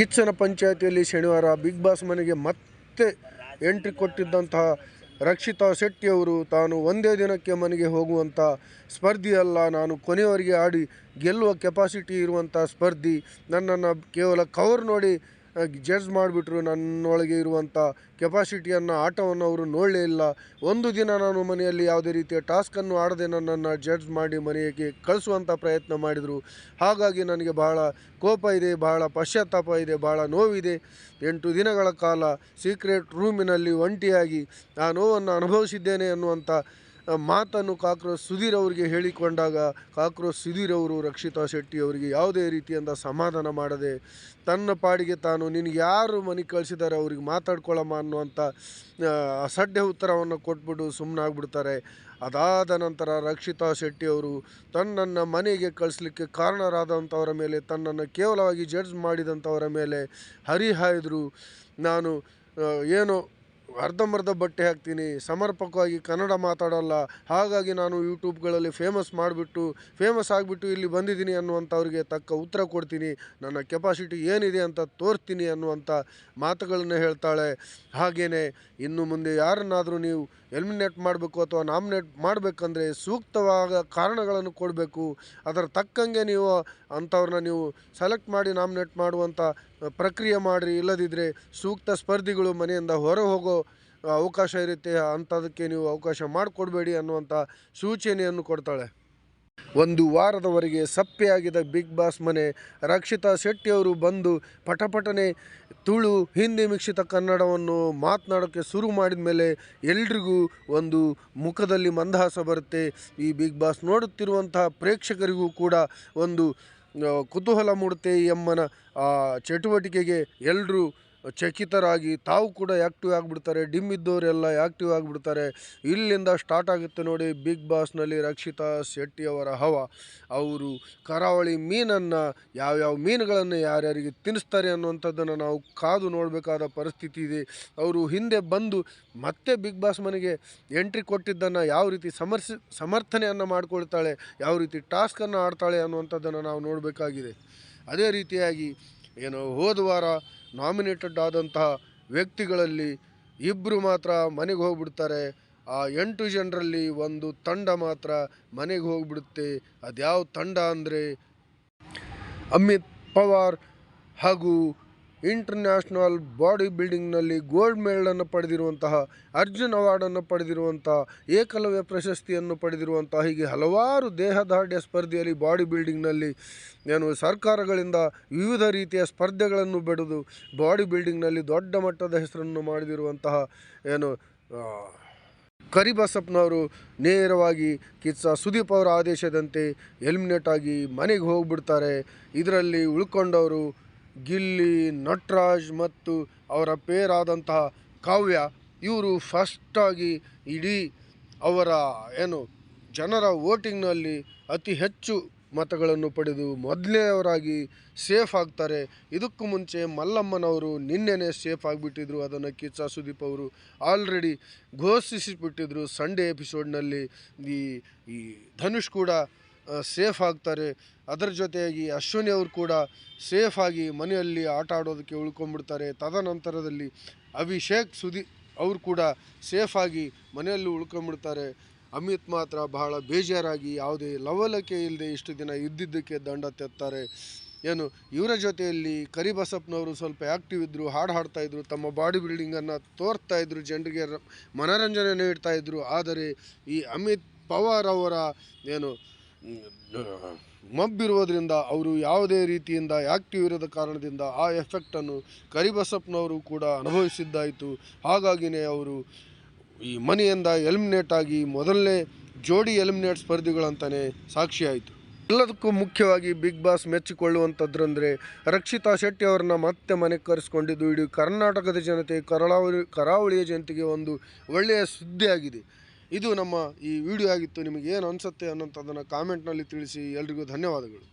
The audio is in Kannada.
ಕಿಚ್ಚನ ಪಂಚಾಯಿತಿಯಲ್ಲಿ ಶನಿವಾರ ಬಿಗ್ ಬಾಸ್ ಮನೆಗೆ ಮತ್ತೆ ಎಂಟ್ರಿ ಕೊಟ್ಟಿದ್ದಂತಹ ರಕ್ಷಿತಾ ಶೆಟ್ಟಿಯವರು ತಾನು ಒಂದೇ ದಿನಕ್ಕೆ ಮನೆಗೆ ಹೋಗುವಂಥ ಸ್ಪರ್ಧಿ ಅಲ್ಲ ನಾನು ಕೊನೆಯವರೆಗೆ ಆಡಿ ಗೆಲ್ಲುವ ಕೆಪಾಸಿಟಿ ಇರುವಂಥ ಸ್ಪರ್ಧಿ. ನನ್ನನ್ನು ಕೇವಲ ಕವರ್ ನೋಡಿ ಜಡ್ಜ್ ಮಾಡಿಬಿಟ್ರು ನನ್ನೊಳಗೆ ಇರುವಂಥ ಕೆಪಾಸಿಟಿಯನ್ನು, ಆಟವನ್ನು ಅವರು ನೋಡಲೇ ಇಲ್ಲ. ಒಂದು ದಿನ ನಾನು ಮನೆಯಲ್ಲಿ ಯಾವುದೇ ರೀತಿಯ ಟಾಸ್ಕನ್ನು ಆಡದೆ ನನ್ನನ್ನು ಜಡ್ಜ್ ಮಾಡಿ ಮನೆಗೆ ಕಳಿಸುವಂಥ ಪ್ರಯತ್ನ ಮಾಡಿದರು. ಹಾಗಾಗಿ ನನಗೆ ಬಹಳ ಕೋಪ ಇದೆ, ಬಹಳ ಪಶ್ಚಾತ್ತಾಪ ಇದೆ, ಬಹಳ ನೋವಿದೆ. ಎಂಟು ದಿನಗಳ ಕಾಲ ಸೀಕ್ರೆಟ್ ರೂಮಿನಲ್ಲಿ ಒಂಟಿಯಾಗಿ ಆ ನೋವನ್ನು ಅನುಭವಿಸಿದ್ದೇನೆ ಅನ್ನುವಂಥ ಮಾತನ್ನು ಕಾಕ್ರೋಚ್ ಸುಧೀರ್ ಅವರಿಗೆ ಹೇಳಿಕೊಂಡಾಗ ಕಾಕ್ರೋಚ್ ಸುಧೀರ್ ಅವರು, ರಕ್ಷಿತಾ ಶೆಟ್ಟಿ ಅವರಿಗೆ ಯಾವುದೇ ರೀತಿಯಿಂದ ಸಮಾಧಾನ ಮಾಡದೆ ತನ್ನ ಪಾಡಿಗೆ ತಾನು ನಿನಗೆ ಯಾರು ಮನೆ ಕಳಿಸಿದ್ದಾರೆ ಅವ್ರಿಗೆ ಮಾತಾಡ್ಕೊಳ್ಳಮ್ಮ ಅನ್ನುವಂಥ ಅಸಡ್ಡೆ ಉತ್ತರವನ್ನು ಕೊಟ್ಬಿಟ್ಟು ಸುಮ್ಮನಾಗ್ಬಿಡ್ತಾರೆ ಅದಾದ ನಂತರ ರಕ್ಷಿತಾ ಶೆಟ್ಟಿ ಅವರು ತನ್ನನ್ನು ಮನೆಗೆ ಕಳಿಸ್ಲಿಕ್ಕೆ ಕಾರಣರಾದಂಥವರ ಮೇಲೆ, ತನ್ನನ್ನು ಕೇವಲವಾಗಿ ಜಡ್ಜ್ ಮಾಡಿದಂಥವರ ಮೇಲೆ ಹರಿಹಾಯ್ದರು. ನಾನು ಏನು ಅರ್ಧಂಬರ್ಧ ಬಟ್ಟೆ ಹಾಕ್ತೀನಿ. ಸಮರ್ಪಕವಾಗಿ ಕನ್ನಡ ಮಾತಾಡೋಲ್ಲ. ಹಾಗಾಗಿ ನಾನು ಯೂಟ್ಯೂಬ್ಗಳಲ್ಲಿ ಫೇಮಸ್ ಮಾಡಿಬಿಟ್ಟು, ಫೇಮಸ್ ಆಗಿಬಿಟ್ಟು ಇಲ್ಲಿ ಬಂದಿದ್ದೀನಿ ಅನ್ನುವಂಥವ್ರಿಗೆ ತಕ್ಕ ಉತ್ತರ ಕೊಡ್ತೀನಿ. ನನ್ನ ಕೆಪಾಸಿಟಿ ಏನಿದೆ ಅಂತ ತೋರ್ತೀನಿ ಅನ್ನುವಂಥ ಮಾತುಗಳನ್ನು ಹೇಳ್ತಾಳೆ. ಹಾಗೆಯೇ ಇನ್ನು ಮುಂದೆ ಯಾರನ್ನಾದರೂ ನೀವು ಎಲಿಮಿನೇಟ್ ಮಾಡಬೇಕು ಅಥವಾ ನಾಮಿನೇಟ್ ಮಾಡಬೇಕಂದ್ರೆ ಸೂಕ್ತವಾದ ಕಾರಣಗಳನ್ನು ಕೊಡಬೇಕು. ಅದರ ತಕ್ಕಂಗೆ ನೀವು ಅಂಥವ್ರನ್ನ ನೀವು ಸೆಲೆಕ್ಟ್ ಮಾಡಿ ನಾಮಿನೇಟ್ ಮಾಡುವಂಥ ಪ್ರಕ್ರಿಯೆ ಮಾಡಿರಿ ಇಲ್ಲದಿದ್ದರೆ ಸೂಕ್ತ ಸ್ಪರ್ಧಿಗಳು ಮನೆಯಿಂದ ಹೊರ ಹೋಗೋ ಅವಕಾಶ ಇರುತ್ತೆ, ಅಂಥದಕ್ಕೆ ನೀವು ಅವಕಾಶ ಮಾಡಿಕೊಡ್ಬೇಡಿ ಅನ್ನುವಂಥ ಸೂಚನೆಯನ್ನು ಕೊಡ್ತಾಳೆ. ಒಂದು ವಾರದವರೆಗೆ ಸಪ್ಪೆಯಾಗಿದ್ದ ಬಿಗ್ ಬಾಸ್ ಮನೆ ರಕ್ಷಿತಾ ಶೆಟ್ಟಿಯವರು ಬಂದು ಪಟಪಟನೆ ತುಳು ಹಿಂದಿ ಮಿಶ್ರಿತ ಕನ್ನಡವನ್ನು ಮಾತನಾಡೋಕ್ಕೆ ಶುರು ಮಾಡಿದ ಮೇಲೆ ಎಲ್ರಿಗೂ ಒಂದು ಮುಖದಲ್ಲಿ ಮಂದಹಾಸ ಬರುತ್ತೆ. ಈ ಬಿಗ್ ಬಾಸ್ ನೋಡುತ್ತಿರುವಂತಹ ಪ್ರೇಕ್ಷಕರಿಗೂ ಕೂಡ ಒಂದು ಕುತೂಹಲ ಮೂಡುತ್ತೆ ಈ ಅಮ್ಮನ ಚಟುವಟಿಕೆಗೆ ಎಲ್ಲರೂ ಚಕಿತರಾಗಿ ತಾವು ಕೂಡ ಆ್ಯಕ್ಟಿವ್ ಆಗಿಬಿಡ್ತಾರೆ ಡಿಮ್ ಇದ್ದವರೆಲ್ಲ ಆ್ಯಕ್ಟಿವ್ ಆಗಿಬಿಡ್ತಾರೆ. ಇಲ್ಲಿಂದ ಸ್ಟಾರ್ಟ್ ಆಗುತ್ತೆ ನೋಡಿ ಬಿಗ್ ಬಾಸ್ನಲ್ಲಿ ರಕ್ಷಿತಾ ಶೆಟ್ಟಿ ಅವರ ಹವ. ಅವರು ಕರಾವಳಿ ಮೀನನ್ನು ಯಾವ್ಯಾವ ಮೀನುಗಳನ್ನು ಯಾರ್ಯಾರಿಗೆ ತಿನ್ನಿಸ್ತಾರೆ ಅನ್ನುವಂಥದ್ದನ್ನು ನಾವು ಕಾದು ನೋಡಬೇಕಾದ ಪರಿಸ್ಥಿತಿ ಇದೆ. ಅವರು ಹಿಂದೆ ಬಂದು ಮತ್ತೆ ಬಿಗ್ ಬಾಸ್ ಮನೆಗೆ ಎಂಟ್ರಿ ಕೊಟ್ಟಿದ್ದನ್ನು ಯಾವ ರೀತಿ ಸಮರ್ಸಿ, ಸಮರ್ಥನೆಯನ್ನು ಮಾಡಿಕೊಳ್ತಾಳೆ, ಯಾವ ರೀತಿ ಟಾಸ್ಕನ್ನು ಆಡ್ತಾಳೆ ಅನ್ನುವಂಥದ್ದನ್ನು ನಾವು ನೋಡಬೇಕಾಗಿದೆ. ಅದೇ ರೀತಿಯಾಗಿ ಏನು ಹೋದ ವಾರ ನಾಮಿನೇಟೆಡ್ ಆದಂತಹ ವ್ಯಕ್ತಿಗಳಲ್ಲಿ ಇಬ್ಬರು ಮಾತ್ರ ಮನೆಗೆ ಹೋಗ್ಬಿಡ್ತಾರೆ. ಆ ಎಂಟು ಜನರಲ್ಲಿ ಒಂದು ತಂಡ ಮಾತ್ರ ಮನೆಗೆ ಹೋಗ್ಬಿಡುತ್ತೆ. ಅದ್ಯಾವ ತಂಡ ಅಂದರೆ ಅಮಿತ್ ಪವಾರ್ ಹಾಗೂ ಇಂಟರ್ನ್ಯಾಷನಲ್ ಬಾಡಿ ಬಿಲ್ಡಿಂಗ್ನಲ್ಲಿ ಗೋಲ್ಡ್ ಮೆಡಲನ್ನು ಪಡೆದಿರುವಂತಹ ಅರ್ಜುನ್ ಅವಾರ್ಡನ್ನು ಪಡೆದಿರುವಂಥ ಏಕಲವ್ಯ ಪ್ರಶಸ್ತಿಯನ್ನು ಪಡೆದಿರುವಂತಹ ಹೀಗೆ ಹಲವಾರು ದೇಹದಾರ್ಢ್ಯ ಸ್ಪರ್ಧೆಯಲ್ಲಿ ಬಾಡಿ ಬಿಲ್ಡಿಂಗ್ನಲ್ಲಿ ಏನು ಸರ್ಕಾರಗಳಿಂದ ವಿವಿಧ ರೀತಿಯ ಸ್ಪರ್ಧೆಗಳನ್ನು ಬೆಳೆದು ಬಾಡಿ ಬಿಲ್ಡಿಂಗ್ನಲ್ಲಿ ದೊಡ್ಡ ಮಟ್ಟದ ಹೆಸರನ್ನು ಮಾಡಿದಿರುವಂತಹ ಏನು ಕರಿಬಸಪ್ಪನವರು ನೇರವಾಗಿ ಕಿಚ್ಚ ಸುದೀಪ್ ಅವರ ಆದೇಶದಂತೆ ಎಲಿಮಿನೇಟ್ ಆಗಿ ಮನೆಗೆ ಹೋಗ್ಬಿಡ್ತಾರೆ. ಇದರಲ್ಲಿ ಉಳ್ಕೊಂಡವರು ಗಿಲ್ಲಿ, ನಟರಾಜ್ ಮತ್ತು ಅವರ ಪೇರಾದಂತಹ ಕಾವ್ಯ, ಇವರು ಫಸ್ಟಾಗಿ ಇಡೀ ಅವರ ಏನು ಜನರ ವೋಟಿಂಗ್ನಲ್ಲಿ ಅತಿ ಹೆಚ್ಚು ಮತಗಳನ್ನು ಪಡೆದು ಮೊದಲನೆಯವರಾಗಿ ಸೇಫ್ ಆಗ್ತಾರೆ. ಇದಕ್ಕೂ ಮುಂಚೆ ಮಲ್ಲಮ್ಮನವರು ನಿನ್ನೆನೇ ಸೇಫ್ ಆಗಿಬಿಟ್ಟಿದ್ರು. ಅದನ್ನು ಕಿಚ್ಚ ಸುದೀಪ್ ಅವರು ಆಲ್ರೆಡಿ ಘೋಷಿಸಿಬಿಟ್ಟಿದ್ರು. ಸಂಡೇ ಎಪಿಸೋಡ್ನಲ್ಲಿ ಈ ಈ ಧನುಷ್ ಕೂಡ ಸೇಫ್ ಆಗ್ತಾರೆ. ಅದರ ಜೊತೆಯಾಗಿ ಅಶ್ವಿನಿ ಅವರು ಕೂಡ ಸೇಫ್ ಆಗಿ ಮನೆಯಲ್ಲಿ ಆಟ ಆಡೋದಕ್ಕೆ ಉಳ್ಕೊಂಡ್ಬಿಡ್ತಾರೆ. ತದನಂತರದಲ್ಲಿ ಅಭಿಷೇಕ್ ಸುದಿ ಅವರು ಕೂಡ ಸೇಫ್ ಆಗಿ ಮನೆಯಲ್ಲಿ ಉಳ್ಕೊಂಡ್ಬಿಡ್ತಾರೆ. ಅಮಿತ್ ಮಾತ್ರ ಬಹಳ ಬೇಜಾರಾಗಿ ಯಾವುದೇ ಲವಲಕೆ ಇಲ್ಲದೆ ಇಷ್ಟು ದಿನ ಇದ್ದಿದ್ದಕ್ಕೆ ದಂಡ ತೆತ್ತಾರೆ. ಏನು, ಇವರ ಜೊತೆಯಲ್ಲಿ ಕರಿಬಸಪ್ಪನವರು ಸ್ವಲ್ಪ ಆ್ಯಕ್ಟಿವ್ ಇದ್ದರು ಹಾಡು ಹಾಡ್ತಾ ಇದ್ರು, ತಮ್ಮ ಬಾಡಿ ಬಿಲ್ಡಿಂಗನ್ನು ತೋರ್ತಾ ಇದ್ರು, ಜನರಿಗೆ ಮನೋರಂಜನೆ ಮನರಂಜನೆ ನೀಡ್ತಾ ಇದ್ರು. ಆದರೆ ಈ ಅಮಿತ್ ಪವಾರ್ ಅವರ ಏನು ಮಬ್ಬಿರುವುದರಿಂದ ಅವರು ಯಾವುದೇ ರೀತಿಯಿಂದ ಆ್ಯಕ್ಟಿವ್ ಇರದ ಕಾರಣದಿಂದ ಆ ಎಫೆಕ್ಟನ್ನು ಕರಿಬಸಪ್ಪನವರು ಕೂಡ ಅನುಭವಿಸಿದ್ದಾಯಿತು. ಹಾಗಾಗಿಯೇ ಅವರು ಈ ಮನೆಯಿಂದ ಎಲಿಮಿನೇಟ್ ಆಗಿ ಮೊದಲನೇ ಜೋಡಿ ಎಲಿಮಿನೇಟ್ ಸ್ಪರ್ಧಿಗಳಂತಲೇ ಸಾಕ್ಷಿಯಾಯಿತು. ಎಲ್ಲದಕ್ಕೂ ಮುಖ್ಯವಾಗಿ ಬಿಗ್ ಬಾಸ್ ಮೆಚ್ಚಿಕೊಳ್ಳುವಂಥದ್ರಂದರೆ ರಕ್ಷಿತಾ ಶೆಟ್ಟಿ ಅವರನ್ನ ಮತ್ತೆ ಮನೆ ಕರೆಸ್ಕೊಂಡಿದ್ದು ಇಡೀ ಕರ್ನಾಟಕದ ಜನತೆ ಕರಾವಳಿ, ಕರಾವಳಿಯ ಜನತೆಗೆ ಒಂದು ಒಳ್ಳೆಯ ಸುದ್ದಿ ಆಗಿದೆ ಇದು ನಮ್ಮ ಈ ವಿಡಿಯೋ ಆಗಿತ್ತು. ನಿಮಗೆ ಏನು ಅನಿಸುತ್ತೆ ಅನ್ನೋಂಥದ್ದನ್ನು ಕಾಮೆಂಟ್ನಲ್ಲಿ ತಿಳಿಸಿ ಎಲ್ರಿಗೂ ಧನ್ಯವಾದಗಳು.